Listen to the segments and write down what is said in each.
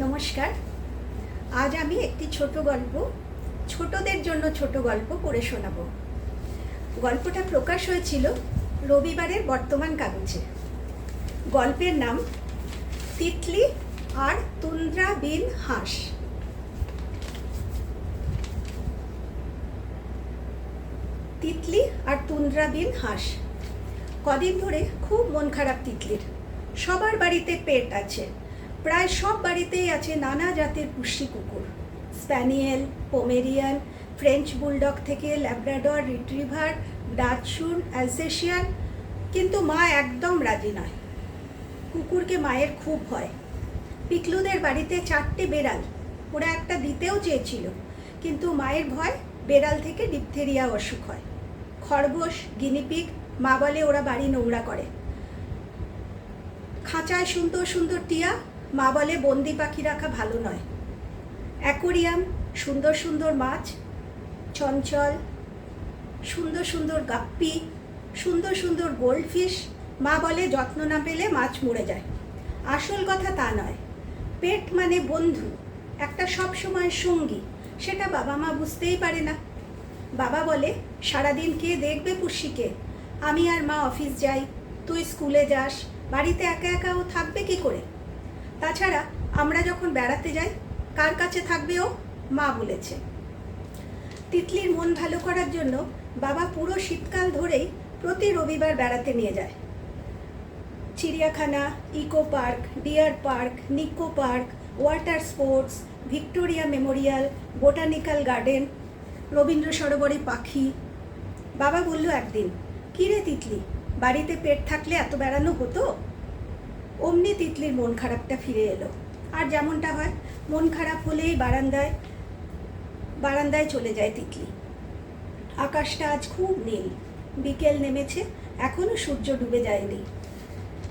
নমস্কার। আজ আমি একটি ছোট গল্প, ছোটদের জন্য ছোট গল্প পড়ে শোনাবো। গল্পটা প্রকাশ হয়েছিল রবিবারের বর্তমান কাগজে। গল্পের নাম, তিতলি আর তুন্দ্রা বিন হাঁস। তিতলি আর তুন্দ্রা বিন হাঁস। কদিন ধরে খুব মন খারাপ তিতলির। সবার বাড়িতে পেট আছে। প্রায় সব বাড়িতেই আছে নানা জাতের পুষ্টি কুকুর। স্প্যানিয়েল, পোমেরিয়ান, ফ্রেঞ্চ বুলডগ থেকে ল্যাব্রাডর, রিট্রিভার ডাচশুন অ্যালসেশিয়ান, কিন্তু মা একদম রাজি নয়। কুকুরকে মায়ের খুব ভয়। পিকলুদের বাড়িতে চারটে বেড়াল। ওরা একটা দিতেও চেয়েছিল, কিন্তু মায়ের ভয় বেড়াল থেকে ডিপথেরিয়া অসুখ হয়। খরগোশ গিনিপিগ মা বলে ওরা বাড়ি নোংরা করে। খাঁচায় সুন্দর সুন্দর টিয়া মা বলে বন্দি পাখি রাখা ভালো নয়। অ্যাকোরিয়াম, সুন্দর সুন্দর মাছ, চঞ্চল, সুন্দর সুন্দর গাপ্পি, সুন্দর সুন্দর গোল্ডফিশ, মা বলে যত্ন না পেলে মাছ মরে যায়। আসল কথা তা নয়। পেট মানে বন্ধু, একটা সব সময় সঙ্গী, সেটা বাবা মা বুঝতেই পারে না। বাবা বলে, সারাদিন কে দেখবে পুষিকে আমি আর মা অফিস যাই, তুই স্কুলে যাস, বাড়িতে একা একা ও থাকবে কি করে? তাছাড়া আমরা যখন বেড়াতে যাই, কার কাছে থাকবে ও? মা বলেছে। তিতলির মন ভালো করার জন্য বাবা পুরো শীতকাল ধরেই প্রতি রবিবার বেড়াতে নিয়ে যায়। চিড়িয়াখানা, eco park deer park, Nicco park, water sports, Victoria Memorial, botanical garden, Rabindra সরোবরে পাখি। বাবা বলল, একদিন। কিরে তিতলি? বাড়িতে পেট থাকলে এত বেড়ানো হতো? অমনি তিতলির মন খারাপটা ফিরে এলো। আর যেমনটা হয়, মন খারাপ হলেই বারান্দায় বারান্দায় চলে যায় তিতলি। আকাশটা আজ খুব নীল, বিকেল নেমেছে এখনও সূর্য ডুবে যায়নি।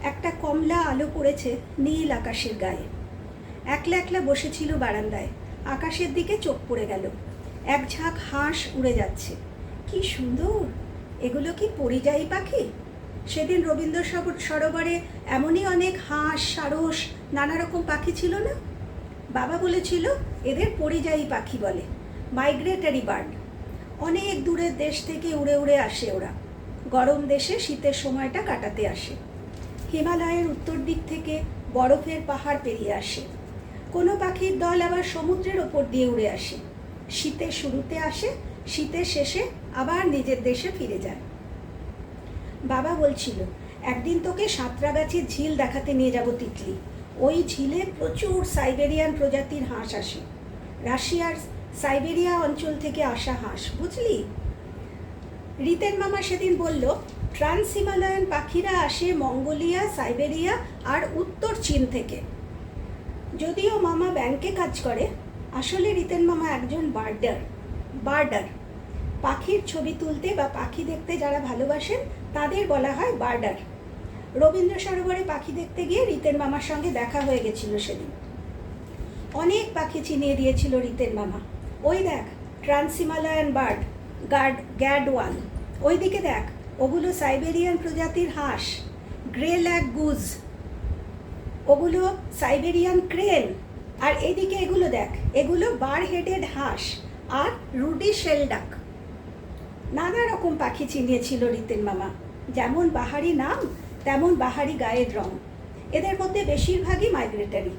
একটা কমলা আলো পড়েছে নীল আকাশের গায়ে। একলা একলা বসেছিল বারান্দায়, আকাশের দিকে চোখ পড়ে গেল। এক ঝাঁক হাঁস উড়ে যাচ্ছে। কি সুন্দর! এগুলো কি পরিযায়ী পাখি? সেদিন রবীন্দ্র সরোবরে এমনই অনেক হাঁস, সারস নানা রকম পাখি ছিল না? বাবা বলেছিল, এদের পরিযায়ী পাখি বলে মাইগ্রেটারি বার্ড অনেক দূরের দেশ থেকে উড়ে উড়ে আসে ওরা। গরম দেশে শীতের সময়টা কাটাতে আসে। হিমালয়ের উত্তর দিক থেকে বরফের পাহাড় পেরিয়ে আসে। কোনো পাখির দল আবার সমুদ্রের ওপর দিয়ে উড়ে আসে। শীতের শুরুতে আসে, শীতের শেষে আবার নিজের দেশে ফিরে যায়। বাবা বলছিল, একদিন তোকে সাঁতরাগাছির ঝিল দেখাতে নিয়ে যাব তিতলি। ওই ঝিলে প্রচুর সাইবেরিয়ান প্রজাতির হাঁস আসে। রাশিয়ার সাইবেরিয়া অঞ্চল থেকে আসা হাঁস, বুঝলি? রিতেন মামা সেদিন বলল ট্রান্স হিমালয়ান পাখিরা আসে মঙ্গোলিয়া, সাইবেরিয়া আর উত্তর চীন থেকে। যদিও মামা ব্যাংকে কাজ করে, আসলে রিতেন মামা একজন বার্ডার বার্ডার। পাখির ছবি তুলতে বা পাখি দেখতে যারা ভালোবাসেন তাদের বলা হয় বার্ডার। রবীন্দ্র সরোবরে পাখি দেখতে গিয়ে রিতের মামার সঙ্গে দেখা হয়ে গেছিল সেদিন। অনেক পাখি চিনিয়ে দিয়েছিল রিতের মামা। ওই দেখ ট্রান্স হিমালয়ান বার্ড, গার্ড, গ্যাড ওয়ান। ওইদিকে দেখ, ওগুলো সাইবেরিয়ান প্রজাতির হাঁস, গ্রে ল্যাক গুজ। ওগুলো সাইবেরিয়ান ক্রেন। আর এদিকে এগুলো দেখ, এগুলো বার হেডেড হাঁস আর রুডি শেলডাক নানা রকম পাখি চিনিয়েছিল রিতেন মামা। যেমন বাহারি নাম, তেমন বাহারি গায়ের রং। এদের মধ্যে বেশিরভাগই মাইগ্রেটারি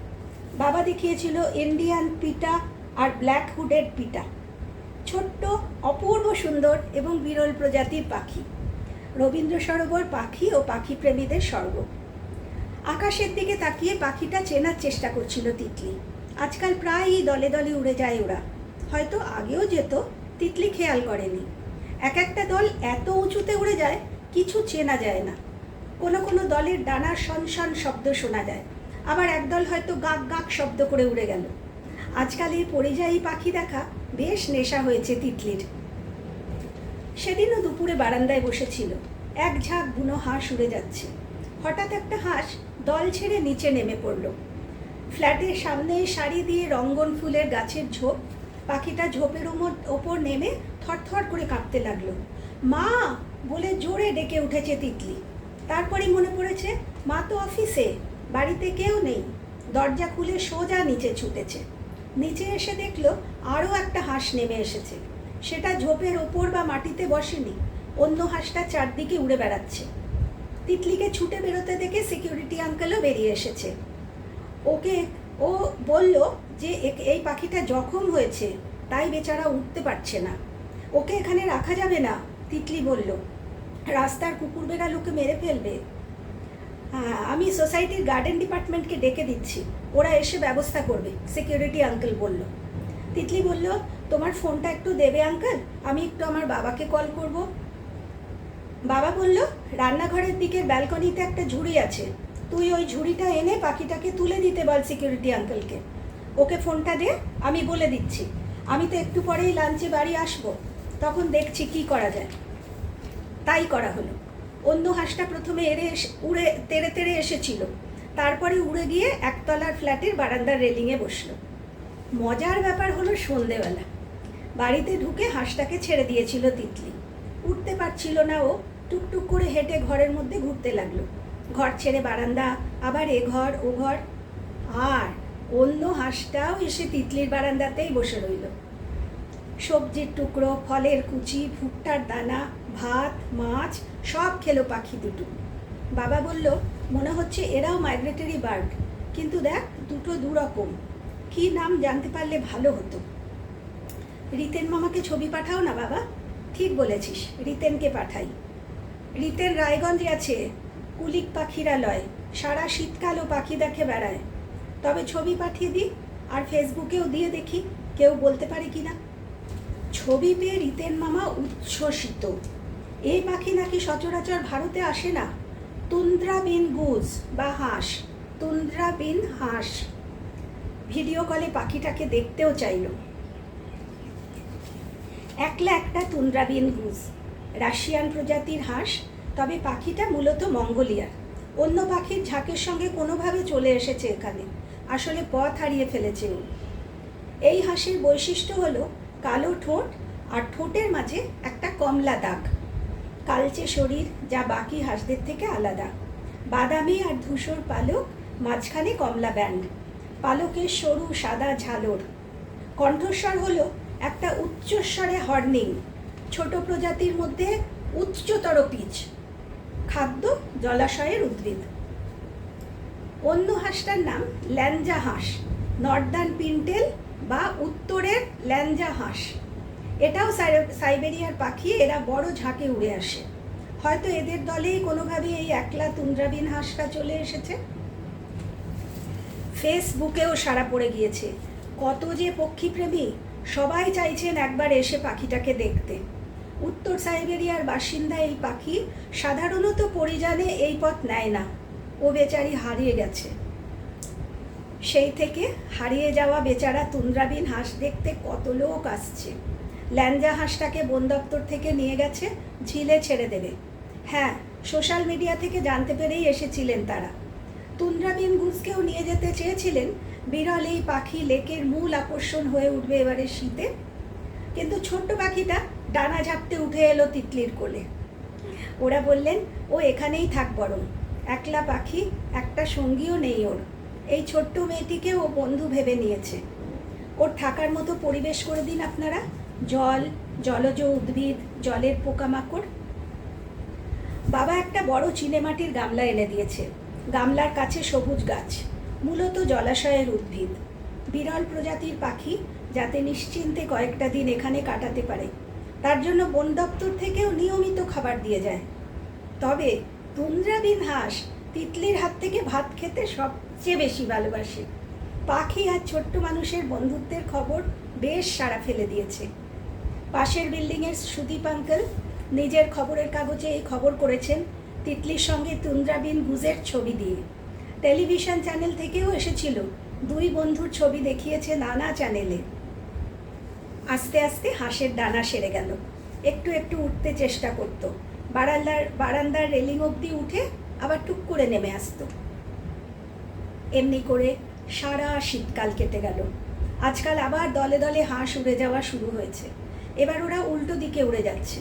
বাবা দেখিয়েছিল ইন্ডিয়ান পিটা আর ব্ল্যাক হুডেড পিটা ছোট্ট, অপূর্ব সুন্দর এবং বিরল প্রজাতির পাখি। রবীন্দ্র সরোবর পাখি ও পাখি প্রেমীদের স্বর্গ। আকাশের দিকে তাকিয়ে পাখিটা চেনার চেষ্টা করছিল তিতলি। আজকাল প্রায়ই দলে দলে উড়ে যায় ওরা। হয়তো আগেও যেত, তিতলি খেয়াল করেনি। এক একটা দল এত উঁচুতে উড়ে যায়, কিছু চেনা যায় না। কোনো কোনো দলের ডানার সনসন শব্দ শোনা যায়। আবার একদল হয়তো গাক গাক শব্দ করে উড়ে গেল। আজকাল এই পরিযায়ী পাখি দেখা বেশ নেশা হয়েছে তিতলির। সেদিনও দুপুরে বারান্দায় বসেছিল। এক ঝাঁক বুনো হাঁস উড়ে যাচ্ছে। হঠাৎ একটা হাঁস দল ছেড়ে নিচে নেমে পড়ল। ফ্ল্যাটের সামনে সারি দিয়ে রঙ্গন ফুলের গাছের ঝোপ, পাখিটা ঝোপের ওপর নেমে থরথর করে কাঁপতে লাগল। মা বলে জোরে ডেকে উঠেছে তিতলি। তারপরেই মনে পড়েছে, মা তো অফিসে, বাড়িতে কেউ নেই। দরজা খুলে সোজা নিচে ছুটেছে। নিচে এসে দেখল আরও একটা হাঁস নেমে এসেছে। সেটা ঝোপের ওপর বা মাটিতে বসেনি, অন্য হাঁসটা চারদিকে উড়ে বেড়াচ্ছে। তিতলিকে ছুটে বেরোতে দেখে সিকিউরিটি আঙ্কেলও বেরিয়ে এসেছে। ওকে, ও বলল যে এই পাখিটা জখম হয়েছে, তাই বেচারা উঠতে পারছে না। ওকে এখানে রাখা যাবে না, তিতলি বলল। রাস্তার কুকুর বেড়াল ওকে মেরে ফেলবে। আমি সোসাইটির গার্ডেন ডিপার্টমেন্টকে ডেকে দিচ্ছি। ওরা এসে ব্যবস্থা করবে, সিকিউরিটি আঙ্কেল বলল। তিতলি বলল, তোমার ফোনটা একটু দেবে আঙ্কেল, আমি একটু আমার বাবাকে কল করব। বাবা বলল, রান্নাঘরের দিকের ব্যালকনিতে একটা ঝুড়ি আছে। তুই ওই ঝুড়িটা এনে পাখিটাকে তুলে দিতে বল সিকিউরিটি আঙ্কেলকে। ওকে ফোনটা দে, আমি বলে দিচ্ছি। আমি তো একটু পরেই লাঞ্চে বাড়ি আসব। তখন দেখছি কি করা যায়। তাই করা হলো। অন্য হাঁসটা প্রথমে এড়ে এসে, উড়ে, তেড়ে তেড়ে এসেছিল। তারপরে উড়ে গিয়ে একতলার ফ্ল্যাটের বারান্দার রেলিংয়ে বসল। মজার ব্যাপার হলো সন্ধেবেলা। বাড়িতে ঢুকে হাঁসটাকে ছেড়ে দিয়েছিল তিতলি। উঠতে পারছিল না ও। টুকটুক করে হেঁটে ঘরের মধ্যে ঘুরতে লাগল। ঘর ছেড়ে বারান্দা, আবার এ ঘর, ও ঘর। আর অন্য হাঁসটাও এসে তিতলির বারান্দাতেই বসে রইল। সবজির টুকরো, ফলের কুচি, ভুট্টার দানা, ভাত, মাছ, সব খেলো পাখি দুটো। বাবা বলল, মনে হচ্ছে এরাও মাইগ্রেটরি বার্ড কিন্তু দেখ, দুটো দুরকম। কী নাম জানতে পারলে ভালো হতো? রিতেন মামাকে ছবি পাঠাও না বাবা। ঠিক বলেছিস, রিতেনকে পাঠাই। রিতেন রায়গঞ্জে আছে কুলিক পাখিরালয়। সারা শীতকালও পাখি দেখে বেড়ায়। তবে ছবি পাঠিয়ে দিই আর ফেসবুকেও দিয়ে দেখি, কেউ বলতে পারে কি না ছবি পেয়ে রিতেন মামা উচ্ছ্বসিত। এই পাখি নাকি সচরাচর ভারতে আসে না? তুন্দ্রা বিন গুজ বা হাঁস, তুন্দ্রা বিন হাঁস। ভিডিও কলে পাখিটাকে দেখতেও চাইল। একলা একটা তুন্দ্রা বিন গুজ। রাশিয়ান প্রজাতির হাঁস, তবে পাখিটা মূলত মঙ্গোলিয়ার। অন্য পাখির ঝাঁকের সঙ্গে কোনোভাবে চলে এসেছে এখানে। আসলে পথ হারিয়ে ফেলেছে ও। এই হাঁসের বৈশিষ্ট্য হলো কালো ঠোঁট আর ঠোঁটের মাঝে একটা কমলা দাগ। কালচে শরীর, যা বাকি হাঁসদের থেকে আলাদা। বাদামি আর ধূসর পালক, মাঝখানে কমলা ব্যান্ড। পালকের সরু সাদা ঝালর। কণ্ঠস্বর হলো একটা উচ্চস্বরে হর্নিং। ছোট প্রজাতির মধ্যে উচ্চতর পিচ। খাদ্য জলাশয়ের উদ্ভিদ। অন্য হাঁসটার নাম ল্যাঞ্জা হাঁস। নর্দার্ন পিন্টেল বা উত্তরের ল্যাঞ্জা হাঁস। এটাও সাইবেরিয়ার পাখি, এরা বড় ঝাঁকে উড়ে আসে। হয়তো এদের দলেই কোনোভাবে এই একলা তুন্দ্রাবিন হাঁসটা চলে এসেছে। ফেসবুকেও সারা পড়ে গিয়েছে। কত যে পক্ষীপ্রেমী, সবাই চাইছেন একবার এসে পাখিটাকে দেখতে। উত্তর সাইবেরিয়ার বাসিন্দা এই পাখি সাধারণত পরিজানে এই পথ নেয় না। ও বেচারি হারিয়ে গেছে। সেই থেকে হারিয়ে যাওয়া বেচারা তুন্দ্রাবিন হাঁস দেখতে কত লোক আসছে। ল্যাঞ্জা হাঁসটাকে বন দপ্তর থেকে নিয়ে গেছে, ঝিলে ছেড়ে দেবে। হ্যাঁ সোশ্যাল মিডিয়া থেকে জানতে পেরেই এসেছিলেন তারা। তুন্দ্রাবিন গুজকেও নিয়ে যেতে চেয়েছিলেন বিরল এই পাখি লেকের মূল আকর্ষণ হয়ে উঠবে এবারে শীতে। কিন্তু ছোট্ট পাখিটা ডানা ঝাপটে উঠে এলো তিতলির কোলে। ওরা বললেন, ও এখানেই থাক বরং। একলা পাখি, একটা সঙ্গীও নেই ওর। এই ছোট্ট মেয়েটিকে ও বন্ধু ভেবে নিয়েছে। ওর থাকার মতো পরিবেশ করে দিন আপনারা। জল, জলজ উদ্ভিদ, জলের পোকামাকড়। বাবা একটা বড় চিনেমাটির গামলা এনে দিয়েছে। গামলার কাছে সবুজ গাছ, মূলত জলাশয়ের উদ্ভিদ। বিরল প্রজাতির পাখি যাতে নিশ্চিন্তে কয়েকটা দিন এখানে কাটাতে পারে। তার জন্য বন দপ্তর থেকেও নিয়মিত খাবার দিয়ে যায়। তবে তুন্দ্রাবিন হাঁস তিতলির হাত থেকে ভাত খেতে সবচেয়ে বেশি ভালোবাসে। পাখি আর ছোট্ট মানুষের বন্ধুত্বের খবর বেশ সাড়া ফেলে দিয়েছে। পাশের বিল্ডিংয়ের সুদীপ আঙ্কেল নিজের খবরের কাগজে এই খবর করেছেন তিতলির সঙ্গে তুন্দ্রাবিন গুজের ছবি দিয়ে। টেলিভিশন চ্যানেল থেকেও এসেছিল, দুই বন্ধুর ছবি দেখিয়েছে নানা চ্যানেলে। আস্তে আস্তে হাঁসের ডানা সেরে গেল। একটু একটু উঠতে চেষ্টা করতো। বারান্দার বারান্দার রেলিং অবধি উঠে আবার টুক করে নেমে আসতো। এমনি করে সারা শীতকাল কেটে গেল। আজকাল আবার দলে দলে হাঁস উড়ে যাওয়া শুরু হয়েছে। এবার ওরা উল্টো দিকে উড়ে যাচ্ছে।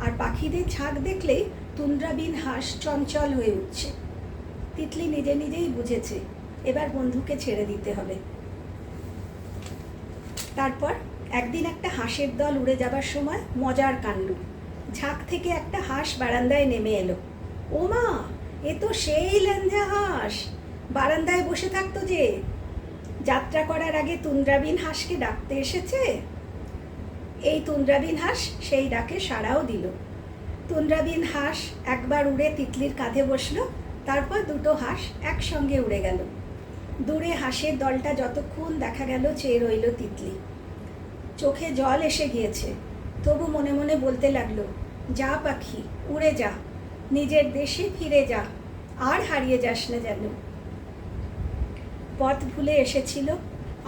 আর পাখিদের ঝাঁক দেখলেই তুন্দ্রাবিন হাঁস চঞ্চল হয়ে উঠছে। তিতলি নিজে নিজেই বুঝেছে, এবার বন্ধুকে ছেড়ে দিতে হবে। তারপর একদিন একটা হাঁসের দল উড়ে যাবার সময় মজার কাণ্ড। ঝাঁক থেকে একটা হাঁস বারান্দায় নেমে এলো। ও মা এ তো সেই ল্যাঞ্জা হাঁস! বারান্দায় বসে থাকতো যে, যাত্রা করার আগে তুন্দ্রাবিন হাঁসকে ডাকতে এসেছে? এই তুন্দ্রাবিন হাঁস সেই ডাকে সাড়াও দিল। তুন্দ্রাবিন হাঁস একবার উড়ে তিতলির কাঁধে বসল, তারপর দুটো হাঁস একসঙ্গে উড়ে গেল। দূরে হাঁসের দলটা যতক্ষণ দেখা গেল চেয়ে রইল তিতলি। চোখে জল এসে গিয়েছে। তবু মনে মনে বলতে লাগল, যা পাখি, উড়ে যা। নিজের দেশে ফিরে যা। আর হারিয়ে যাস না যেন। পথ ভুলে এসেছিল,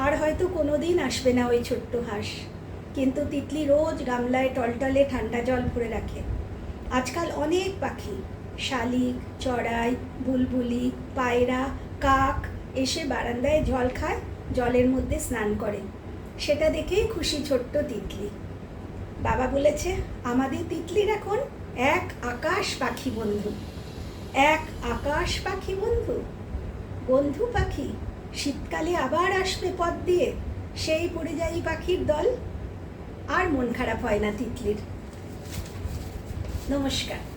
আর হয়তো কোনোদিন আসবে না ওই ছোট্ট হাঁস। কিন্তু তিতলি রোজ গামলায় টলটলে ঠান্ডা জল ভরে রাখে। আজকাল অনেক পাখি, শালিক, চড়াই, বুলবুলি, পায়রা, কাক এসে বারান্দায় জল খায়, জলের মধ্যে স্নান করে। সেটা দেখেই খুশি ছোট্ট তিতলি। বাবা বলেছে, আমাদের তিতলির এখন এক আকাশ পাখি বন্ধু। এক আকাশ পাখি বন্ধু? বন্ধু পাখি? শীতকালে আবার আসবে পথ দিয়ে। সেই পরিযায়ী পাখির দল। আর মন খারাপ হয় না তিতলির। নমস্কার।